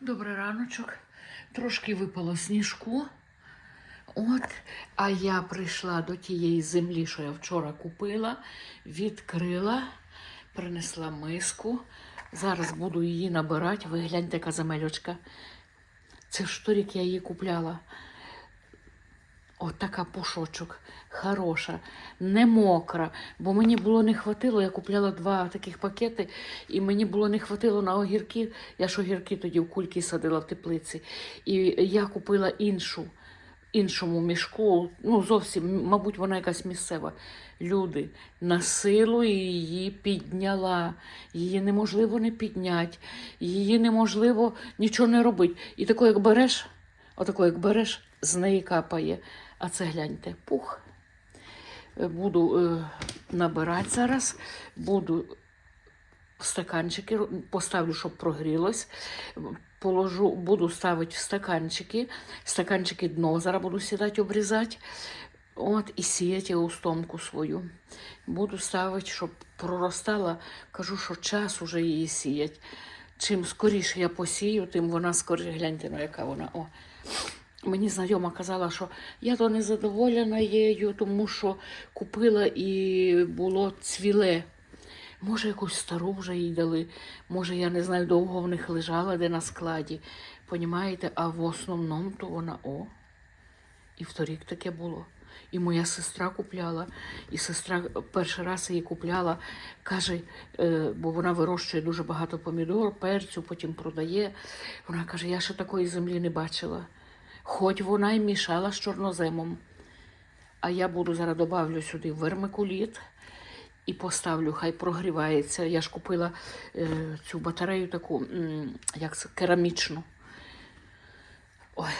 Добрий раночок. Трошки випало сніжку. От, а я прийшла до тієї землі, що я вчора купила, відкрила, принесла миску. Зараз буду її набирати. Ви гляньте, яка земельочка. Це ж торік я її купляла. От пушочок, хороша, не мокра. Бо мені було не хватило, я купляла два таких пакети, і мені було не хватило на огірки. Я ж огірки тоді в кульки садила в теплиці. І я купила іншу, іншому мішку. Ну, зовсім, мабуть, вона якась місцева. Люди на силу її підняла. Її неможливо не підняти, її неможливо нічого не робити. І тако, як береш, отако, як береш, з неї капає. А це гляньте, пух. Е, Буду е, набирати зараз, буду стаканчики, поставлю, щоб прогрілось. Положу, буду ставити в стаканчики, стаканчики дно зараз буду сідати, обрізати. От, і сіяти устомку свою. Буду ставити, щоб проростала. Кажу, що час уже її сіять. Чим скоріше я посію, тим вона скоріше. Гляньте, ну яка вона. О. Мені знайома казала, що я то не задоволена її, тому що купила і було цвіле. Може, якусь стару вже їй дали. Може, я не знаю, довго в них лежала, де на складі. Понімаєте? А в основному то вона о. І вторік таке було. І моя сестра купляла, і сестра перший раз її купляла, каже, е, бо вона вирощує дуже багато помідор, перцю, потім продає. Вона каже, я ще такої землі не бачила. Хоч вона й мішала з чорноземом. А я буду зараз добавлю сюди вермикуліт і поставлю, хай прогрівається. Я ж купила е, цю батарею таку, як це, керамічну. Ой,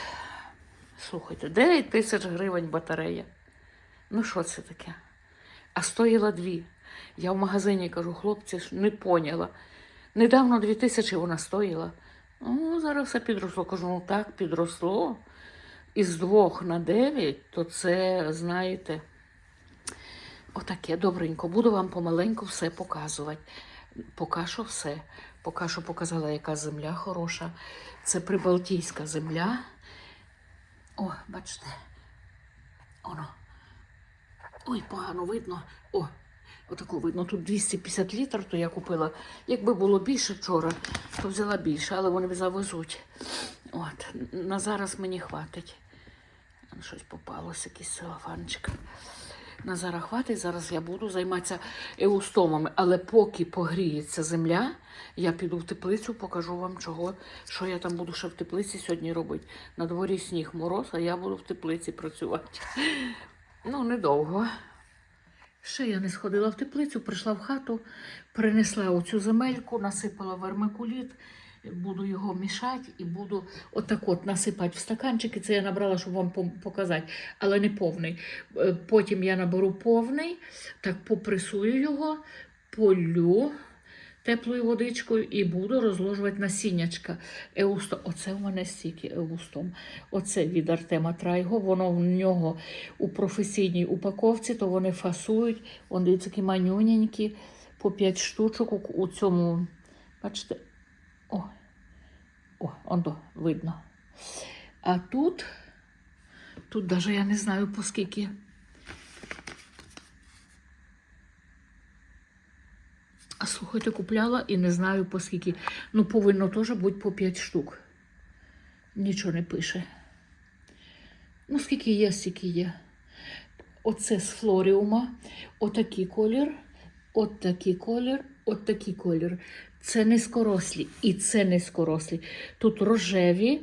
слухайте, 9 тисяч гривень батарея. Ну, що це таке? А стоїла дві. Я в магазині кажу, хлопці, не поняла. Недавно дві тисячі вона стоїла. Ну, зараз все підросло. Кажу, ну так, підросло. Із двох на дев'ять, то це, знаєте, отаке добренько. Буду вам помаленьку все показувати. Поки що все. Поки що показала, яка земля хороша. Це прибалтійська земля. О, бачите. Оно. Ой, погано видно. О, отако видно. Тут 250 літрів, то я купила. Якби було більше вчора, то взяла більше, але вони завезуть. От, на зараз мені хватить. Там Щось попалося, якийсь целофанчик. На зараз хватить, зараз я буду займатися еустомами. Але поки погріється земля, я піду в теплицю, покажу вам, чого, що я там буду ще в теплиці сьогодні робити. На дворі сніг мороз, а я буду в теплиці працювати. Ну, недовго. Ще я не сходила в теплицю, прийшла в хату, принесла оцю земельку, насипала вермикуліт, буду його мішати і буду отак от насипати в стаканчики. Це я набрала, щоб вам показати, але не повний. Е, Потім я наберу повний, так попресую його, полю теплою водичкою і буду розложувати насіннячка. Еусто. Оце в мене стільки еустом. Оце від Артема Трайго. Воно в нього у професійній упаковці, то вони фасують. Вони такі манюненькі, по 5 штучок у, цьому. Бачите? О, о, ондо, видно. А тут, тут навіть я не знаю по скільки. А слухайте, купляла і не знаю по скільки. Ну, повинно теж бути по 5 штук. Нічого не пише. Ну, скільки є, стільки є. Оце з флоріума. Отакий колір, от такий колір, от такий колір. Це низькорослі і це низькорослі. Тут рожеві,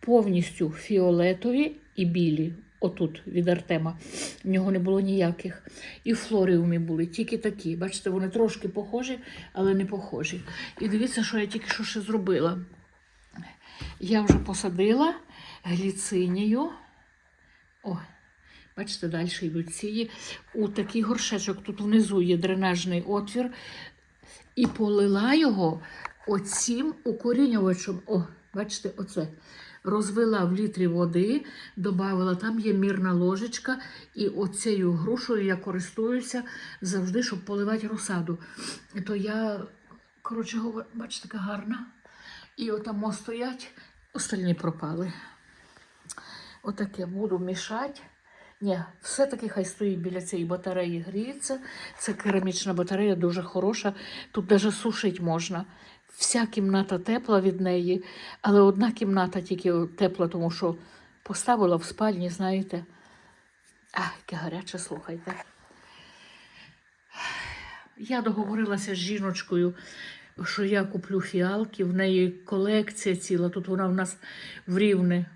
повністю фіолетові і білі. Отут від Артема. В нього не було ніяких. І флоріумі були тільки такі. Бачите, вони трошки похожі, але не похожі. І дивіться, що я тільки що ще зробила. Я вже посадила гліцинію. О, бачите, далі йдуть ці. У такий горшечок тут внизу є дренажний отвір. І полила його оцім укорінювачем. О, бачите, оце. Розвела в літрі води, додавала, там є мірна ложечка, і оцією грушею я користуюся завжди, щоб поливати розсаду. То я, коротше говоря, бачите, така гарна. І отамо стоять, остальні пропали. Отаке буду мішати. Ні, все-таки хай стоїть біля цієї батареї, гріється. Це керамічна батарея, дуже хороша. Тут навіть сушити можна. Вся кімната тепла від неї, але одна кімната тільки тепла, тому що поставила в спальні, знаєте. А, яке гаряче, слухайте. Я договорилася з жіночкою, що я куплю фіалки, в неї колекція ціла, тут вона в нас в рівне.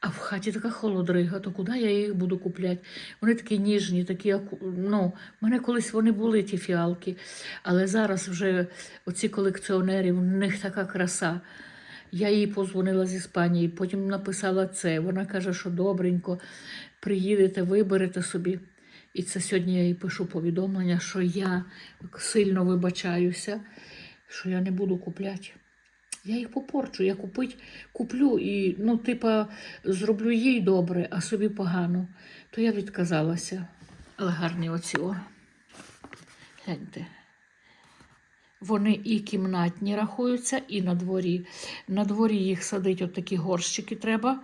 А в хаті така холодрига, то куди я їх буду купляти? Вони такі ніжні, такі, ну, мене колись вони були, ті фіалки, але зараз вже оці колекціонери, в них така краса. Я їй позвонила з Іспанії, потім написала це. Вона каже, що добренько, приїдете, виберете собі. І це сьогодні я їй пишу повідомлення, що я сильно вибачаюся, що я не буду купляти. Я їх попорчу, я купить, куплю і, ну, типа, зроблю їй добре, а собі погано. То я відказалася. Але гарні оці. О. Гляньте. Вони і кімнатні рахуються, і на дворі. На дворі їх садить от такі горщики треба.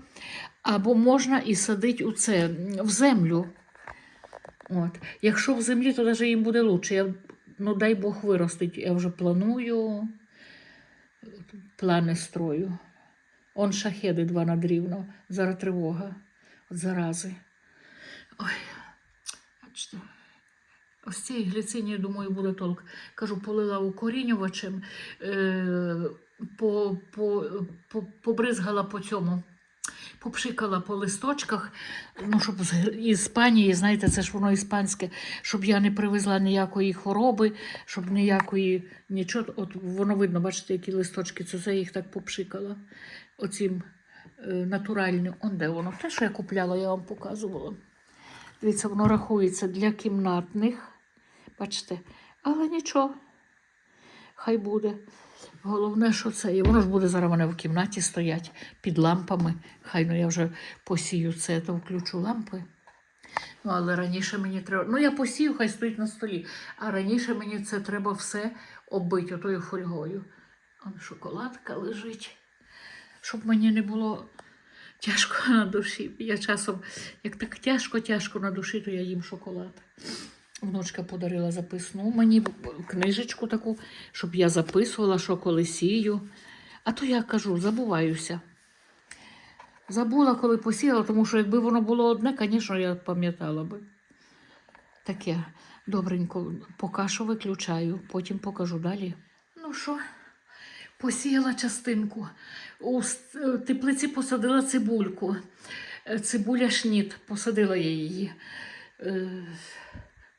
Або можна і садити у це, в землю. От. Якщо в землі, то навіть їм буде краще. Я, ну, дай Бог виростить. Я вже планую плани строю. Он шахеди два надрівно. Зараз тривога. От зарази. Ой, бачите. Ось цієї гліцині, думаю, буде толк. Кажу, полила укорінювачем, е, по, по, по, побризгала по цьому, попшикала по листочках, ну, щоб з Іспанії, знаєте, це ж воно іспанське, щоб я не привезла ніякої хвороби, щоб ніякої нічого. От воно видно, бачите, які листочки, це я їх так попшикала. Оцім е, натуральним. Он де воно? Те, що я купляла, я вам показувала. Дивіться, воно рахується для кімнатних. Бачите, але нічого. Хай буде. Головне, що це. І воно ж буде зараз в мене в кімнаті стоять під лампами. Хай ну я вже посію це, то включу лампи. Ну, але раніше мені треба. Ну, я посію, хай стоїть на столі. А раніше мені це треба все оббити отою фольгою. Он шоколадка лежить. Щоб мені не було тяжко на душі. Я часом, як так тяжко-тяжко на душі, то я їм шоколад. Внучка подарила записну мені книжечку таку, щоб я записувала, що коли сію. А то я кажу, забуваюся. Забула, коли посіяла, тому що якби воно було одне, звісно, я пам'ятала би. Таке добренько, поки що виключаю, потім покажу далі. Ну що, посіяла частинку. У е, теплиці посадила цибульку. Е, Цибуля шніт, посадила я її.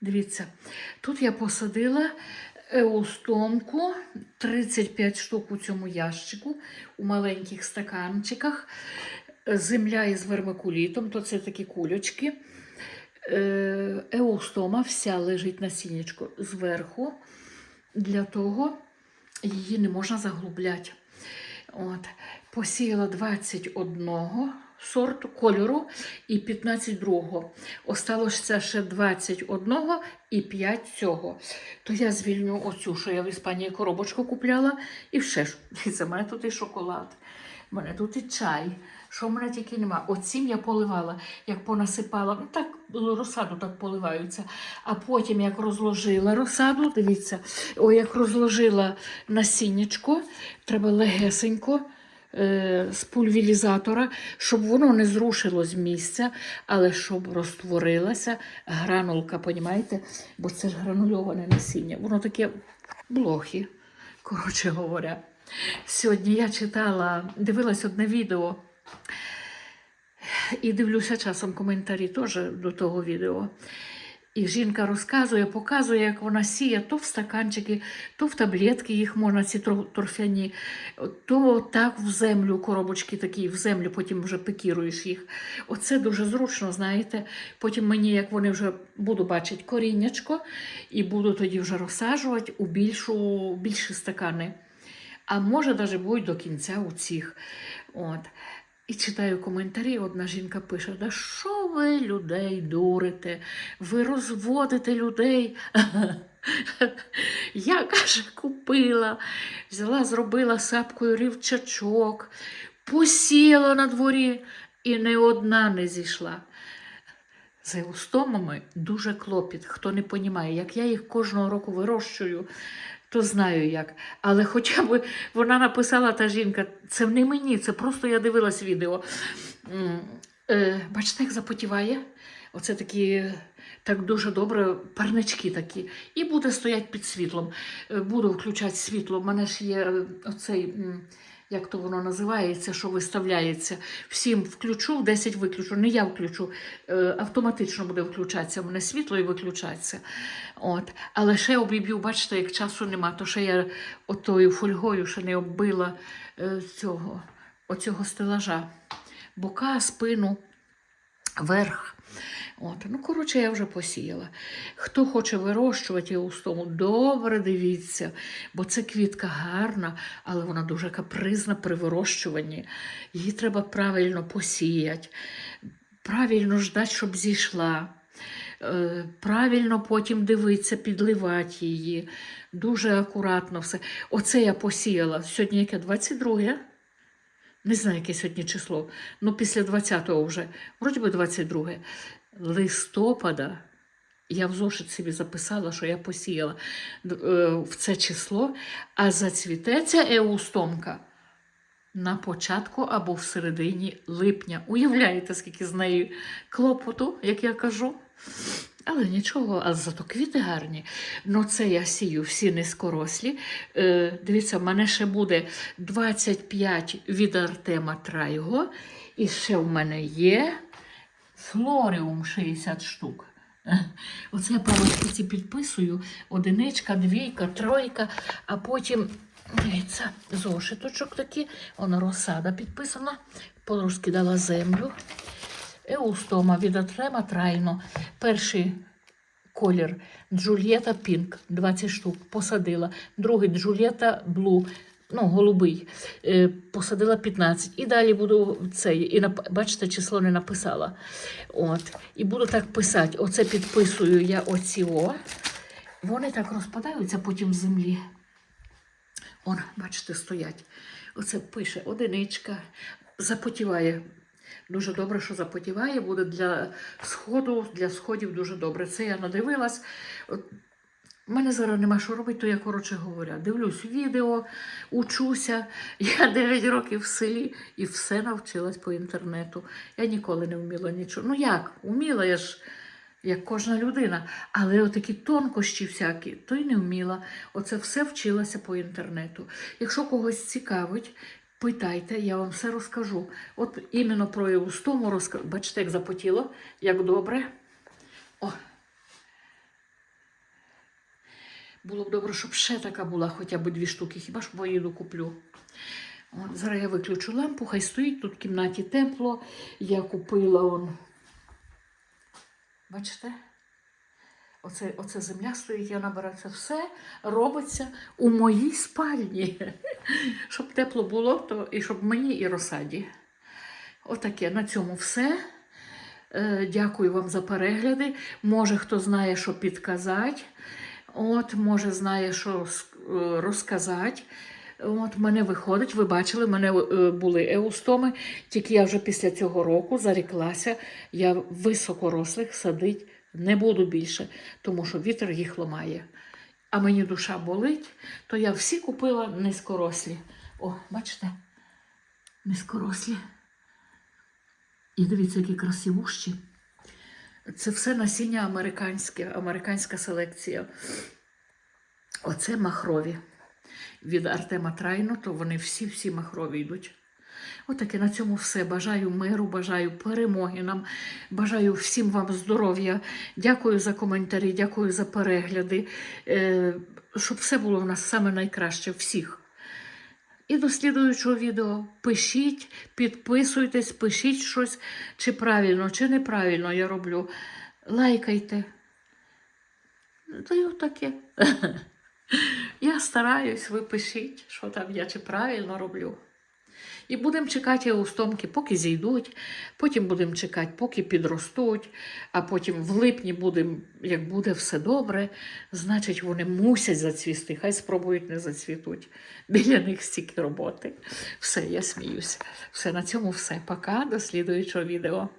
Дивіться, тут я посадила еустомку 35 штук у цьому ящику, у маленьких стаканчиках. Е, Земля із вермикулітом, то це такі кульочки. Е, Еустома вся лежить на сінечку зверху. Для того її не можна заглубляти. От. Посіяла 21 сорту кольору і 15 другого. Осталося ще 21 і 5 цього. То я звільню оцю, що я в Іспанії коробочку купляла, і все ж. В мене тут і шоколад, в мене тут і чай. Що в мене тільки нема. Оцім я поливала, як понасипала, ну так розсаду так поливаються. А потім, як розложила розсаду, дивіться, о, як розложила насіннячко, треба легесенько з пульвілізатора, щоб воно не зрушило з місця, але щоб розтворилася гранулка, понімаєте? Бо це ж гранульоване насіння. Воно таке блохи, коротше говоря. Сьогодні я читала, дивилась одне відео. І дивлюся часом коментарі теж до того відео. І жінка розказує, показує, як вона сіє то в стаканчики, то в таблетки їх можна, ці торфяні, то так в землю, коробочки такі в землю, потім вже пекіруєш їх. Оце дуже зручно, знаєте. Потім мені, як вони вже буду бачити коріннячко, і буду тоді вже розсаджувати у більшу, більші стакани. А може, навіть будуть до кінця у цих. От. І читаю коментарі, одна жінка пише: Да що ви людей дурите? Ви розводите людей. Я, каже, купила, взяла, зробила сапкою рівчачок, посіяла на дворі і не одна не зійшла. З еустомами дуже клопіт. Хто не розуміє, як я їх кожного року вирощую, то знаю як. Але хоча б вона написала та жінка, це не мені, це просто я дивилась відео. Е, Бачите, як запотіває? Оце такі так дуже добре, парнички такі. І буде стоять під світлом. Е, Буду включати світло. У мене ж є е, оцей. Як то воно називається, що виставляється. Всім включу, 10 виключу. Не я включу, е, автоматично буде включатися. Мене світло і виключатися. От. Але ще обіб'ю, бачите, як часу нема, то ще я отою фольгою ще не оббила е, цього, оцього стелажа. Бока, спину, верх. От. Ну, коротше, я вже посіяла. Хто хоче вирощувати еустому, добре дивіться, бо це квітка гарна, але вона дуже капризна при вирощуванні. Її треба правильно посіяти, правильно ждати, щоб зійшла. Е, Правильно потім дивитися, підливати її. Дуже акуратно все. Оце я посіяла. Сьогодні яке 22 не знаю, яке сьогодні число. Ну, після 20-го вже, вроді би 22 листопада. Я в зошит собі записала, що я посіяла е, в це число, а зацвітеться еустомка на початку або в середині липня. Уявляєте, скільки з нею клопоту, як я кажу. Але нічого, а зато квіти гарні. Ну, це я сію всі низькорослі. Е, дивіться, в мене ще буде 25 від Артема Трайго. І ще в мене є флоріум 60 штук. Оце я ці підписую. Одиничка, двійка, тройка, а потім. Дивіться, зошиточок такий, вона розсада підписана, порозкидала землю. Еустома від Атрема трайно. Перший колір Джульєта Пінк, 20 штук, посадила. Другий Джульєта Блу, ну, голубий, е, посадила 15. І далі буду цей, і бачите, число не написала. От. І буду так писати. Оце підписую я оці о. Вони так розпадаються потім в землі. Он, бачите, стоять. Оце пише одиничка, запотіває. Дуже добре, що запотіває, буде для сходу, для сходів дуже добре. Це я надивилась. У мене зараз нема що робити, то я коротше говоря. Дивлюсь відео, учуся. Я 9 років в селі і все навчилась по інтернету. Я ніколи не вміла нічого. Ну як, вміла я ж, як кожна людина, але отакі тонкощі всякі, то й не вміла. Оце все вчилася по інтернету. Якщо когось цікавить, питайте, я вам все розкажу. От іменно про Еустому розкажу. Бачите, як запотіло, як добре. О. Було б добре, щоб ще така була, хоча б дві штуки. Хіба ж поїду куплю. От, зараз я виключу лампу, хай стоїть тут в кімнаті тепло. Я купила он. Бачите? Оце, оце земля стоїть, я набираю це все робиться у моїй спальні. Щоб тепло було, то і щоб мені і розсаді. Отаке. На цьому все. Е, Дякую вам за перегляди. Може, хто знає, що підказати. От, може, знає, що е, розказати. От, мене виходить, ви бачили, мене е, були еустоми, тільки я вже після цього року заріклася, я високорослих садить не буду більше, тому що вітер їх ламає. А мені душа болить, то я всі купила низькорослі. О, бачите? Низькорослі. І дивіться, які красивущі. Це все насіння американське, американська селекція. Оце махрові. Від Артема Трайно, то вони всі-всі махрові йдуть. Отаке на цьому все. Бажаю миру, бажаю перемоги нам, бажаю всім вам здоров'я. Дякую за коментарі, дякую за перегляди. Е, щоб все було в нас саме найкраще всіх. І до слідуючого відео пишіть, підписуйтесь, пишіть щось, чи правильно, чи неправильно я роблю. Лайкайте. Та й отаке. Я стараюсь, ви пишіть, що там я чи правильно роблю. І будемо чекати устомки, поки зійдуть, потім будемо чекати, поки підростуть, а потім в липні будемо, як буде все добре, значить вони мусять зацвісти. Хай спробують не зацвітуть. Біля них стільки роботи. Все, я сміюся. Все, на цьому все. Пока, до слідуючого відео.